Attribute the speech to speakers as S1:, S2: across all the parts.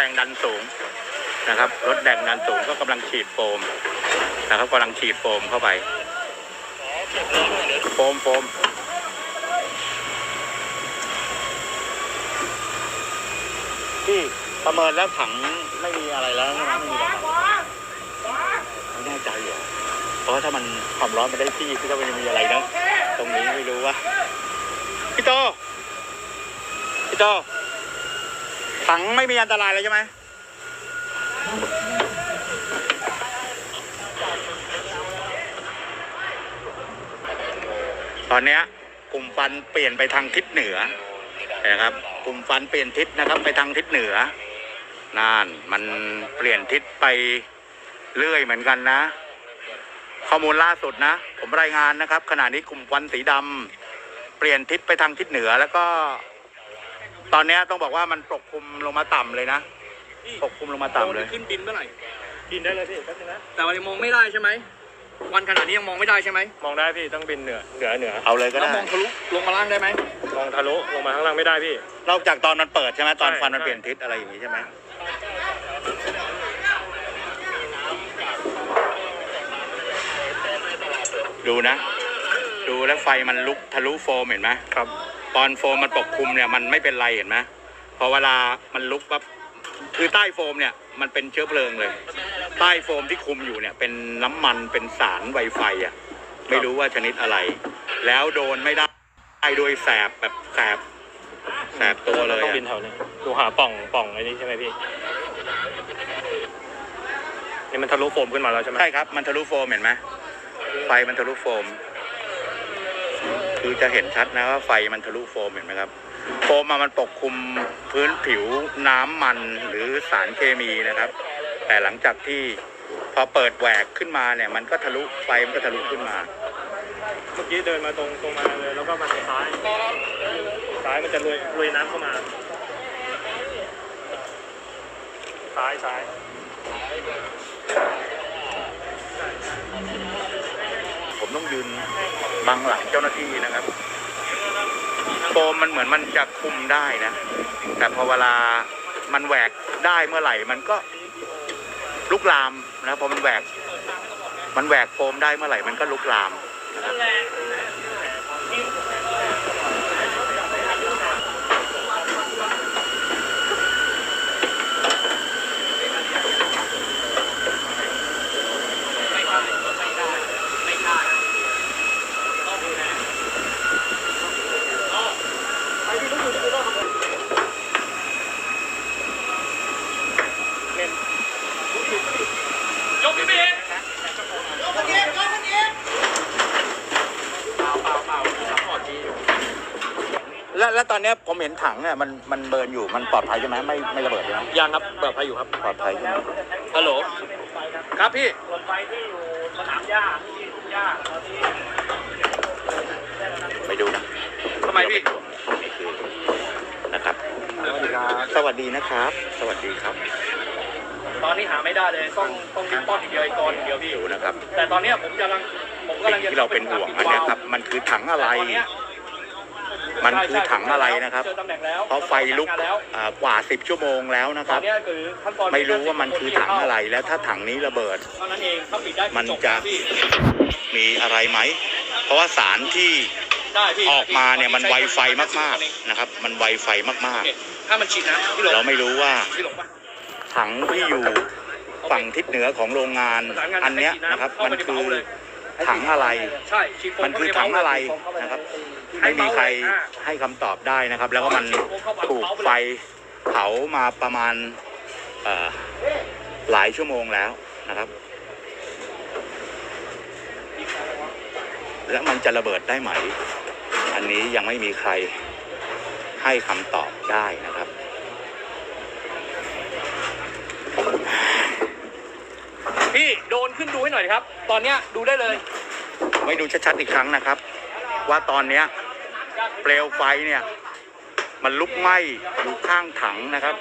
S1: แรงดันสูงนะครับรถแรงดันสูงก็กำลังฉีดโฟมนะครับกำลังฉีดโฟมเข้าไปโฟมโฟมพี่ประเมินแล้วถังไม่มีอะไรแล้วไม่มีอะไรไม่แน่ใจเหรอเพราะว่าถ้ามันความร้อนมันได้ที่ที่ถ้ามันจะมีอะไรนะตรงนี้ไม่รู้ว่าพี่โตพี่โต ถังไม่มีอันตรายเลยใช่ไหมตอนเนี้ยกลุ่มฟันเปลี่ยนไปทางทิศเหนือนะครับ กลุ่มฟันเปลี่ยนทิศนะครับ ไปทางทิศเหนือนั่นมันเปลี่ยนทิศไปเรื่อยเหมือนกันนะ ข้อมูลล่าสุดนะ ผมรายงานนะครับ ขณะนี้กลุ่มควันสีดำเปลี่ยนทิศไปทางทิศเหนือแล้วก็ ตอนเนี้ยต้องบอกว่ามันปกคลุมลงมาต่ำเลยนะปกคลุมลงมาต่ำเลย
S2: ขึ้นบินเมื่อไหร่
S3: บินได้เลยพี่แป๊บนึงนะ
S2: แต่วันนี้มองไม่ได้ใช่ไหมวันขนาดนี้ยังมองไม่ได้ใช่ไหม
S3: มองได้พี่ต้องบินเหนือเหนือเหนือ
S1: เอาเลยก็
S2: แล้ว
S1: ได้
S2: มองทะลุลงมาล่างได้ไหม
S3: มองทะลุลงมาข้างล่างไม่ได้พี่
S1: นอกจากตอนมันเปิดใช่ไหมตอน
S3: ใช่
S1: ฟันมัน
S3: ใช่
S1: เปลี่ยนทิศอะไรอย่างนี้ใช่ไหมดูนะ ดูแล้วไฟมันลุกทะลุโฟมเห็นไหม
S3: ครับ
S1: ตอนโฟมมันปกคลุมเนี่ยมันไม่เป็นไรเห็นไหมพอเวลามันลุกปั๊บคือใต้โฟมเนี่ยมันเป็นเชื้อเพลิงเลย ใต้โฟมที่คลุมอยู่เนี่ย เป็นน้ำมันเป็นสารไวไฟอะ ไม่รู้ว่าชนิดอะไร แล้วโดนไม่ได้โดยแสบแบบแสบแสบตัวเลย
S3: ต้อง
S1: อะ
S3: บินแถวนี้ดูหาป่องป่องไอ้นี่ใช่ไหมพี่นี่มันทะลุโฟมขึ้นมาแล้วใช่ไหม
S1: ใช่ครับ มันทะลุโฟมเห็นไหมไฟมันทะลุโฟม คือจะเห็นชัดนะว่าไฟมันทะลุโฟมเห็นไหมครับ โฟมมามันปกคลุมพื้นผิวน้ำมันหรือสารเคมีนะครับ แต่หลังจากที่พอเปิดแหวกขึ้นมาเนี่ย มันก็ทะลุไฟมันก็ทะลุขึ้นมา
S3: เมื่อกี้เดินมาตรงตรงมาเลย แล้วก็มาทางซ้ายซ้ายมันจะลุยลุยน้ำเข้ามาซ้ายซ้าย
S1: ผมต้องยืนบังหลังเจ้าหน้าที่นะครับโฟมมันเหมือนมันจะคุมได้นะ แต่พอเวลามันแหวกได้เมื่อไหร่ มันก็ลุกลามนะพอมันแหวก มันแหวกโฟมได้เมื่อไหร่ มันก็ลุกลามนะครับ แล้วแล้วตอนเนี้ยผมเห็นถังเนี่ยมันมันเบิร์นอยู่มันปลอดภัยใช่ไหมไม่ไม่ระเบิดใช่ไหม
S2: ยังครับเบิกไฟอยู่ครับ
S1: ปลอดภัยใช่ไหม
S2: ฮัลโหลครับพี่
S3: ส่วนไฟที่อยู่สนามหญ้าที่หญ้าตอนนี้
S1: ไปดูนะ
S2: ทำไมพี่
S1: นี่คือนะครับ
S3: สวัสดีครับ
S1: สวัสดีนะครับ สวัสดีครับ
S2: ตอนนี้หาไม่ได้เลยต้องต้องริบป้อนอย่างเดียวอีกตอนอย่างเดียวพี่
S1: ดูนะครับ
S2: แต่ตอนเนี้ยผมกำลังผมกำลั
S1: สิ่
S2: ง
S1: งที่เราเป็นห่วงอันเนี้ยครับ มันคือถังอะไร มันคือถังอะไรนะครับ
S2: เจอตำแหน่งแล้ว
S1: เพราะไฟลุกอ่ากว่า 10 ชั่วโมงแล้วนะค
S2: ตอ
S1: รั
S2: น
S1: บ
S2: เนี้ยคือขั้นตอน
S1: ไม่รู้ว่ามันคือถังอะไรแล้วถ้าถังนี้ระเบิด
S2: เท่านั้นเองถ้าปิดได้
S1: มัน
S2: จบ
S1: จะ
S2: พี่
S1: มีอะไรไหม เพราะว่าสารที่
S2: ได้พี่
S1: ออกมาเนี่ยมันไวไฟ
S2: ใช้
S1: มากๆนะครับ มันไวไฟมาก
S2: โอเคถ้ามันฉีดน้ำพี่หล
S1: ๆ
S2: ง
S1: เราไม่รู้ว่า
S2: พี่หลงปะ
S1: ถังที่อยู่ฝั่งทิศเหนือของโรงงาน
S2: ประสานงาน
S1: อันเนี้ย
S2: ให้ฉีดำ
S1: นะครับ
S2: เข้า
S1: มัน
S2: ไปใน
S1: คือ
S2: เบ้าเลย
S1: ถังอะไร
S2: ใช่ฉีดโฟ
S1: มันคือ
S2: เข้า
S1: ถัง
S2: ปใน
S1: อะไร
S2: เบ้าเลย
S1: นะครับ
S2: ให้
S1: ไม่มีใคร
S2: เบ้าเลยอ่า
S1: ให้คำตอบได้นะครับ แล้วก็มัน
S2: ฉีดโฟเข้าไป
S1: ถูก
S2: เบ้าไปเลย
S1: ไฟเผามาประมาณเอ่อหลายชั่วโมงแล้วนะครับ แล้วมันจะระเบิดได้ไหม อันนี้ยังไม่มีใครให้คำตอบได้นะครับ
S2: พี่โดนขึ้นดูให้หน่อยครับ ตอนเนี้ยดูได้เลย
S1: ไม่ดูชัดๆอีกครั้งนะครับ ว่าตอนเนี้ยเปลวไฟเนี่ย มันลุกไหม้อยู่ข้างถังนะครับ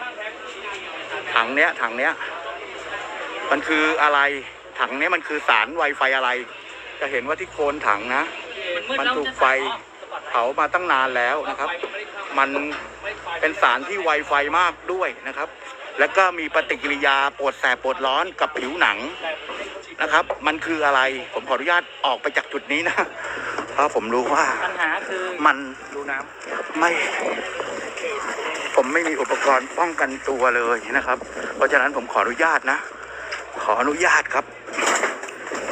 S1: ถังเนี้ยถังเนี้ย มันคืออะไร ถังเนี้ยมันคือสารไวไฟอะไร จะเห็นว่าที่โคนถังนะ มันถูกไฟเผามาตั้งนานแล้วนะครับ มันเป็นสารที่ไวไฟมากด้วยนะครับ แล้วก็มีปฏิกิริยาปวดแสบปวดร้อนกับผิวหนังนะครับ มันคืออะไรผมขออนุญาตออกไปจากจุดนี้นะ เพราะผมรู้ว่า
S2: ปัญหาคือ
S1: มัน
S2: ดูน้
S1: ไม่ ผมไม่มีอุปกรณ์ป้องกันตัวเลยนะครับ เพราะฉะนั้นผมขออนุญาตนะ ขออนุญาตครับ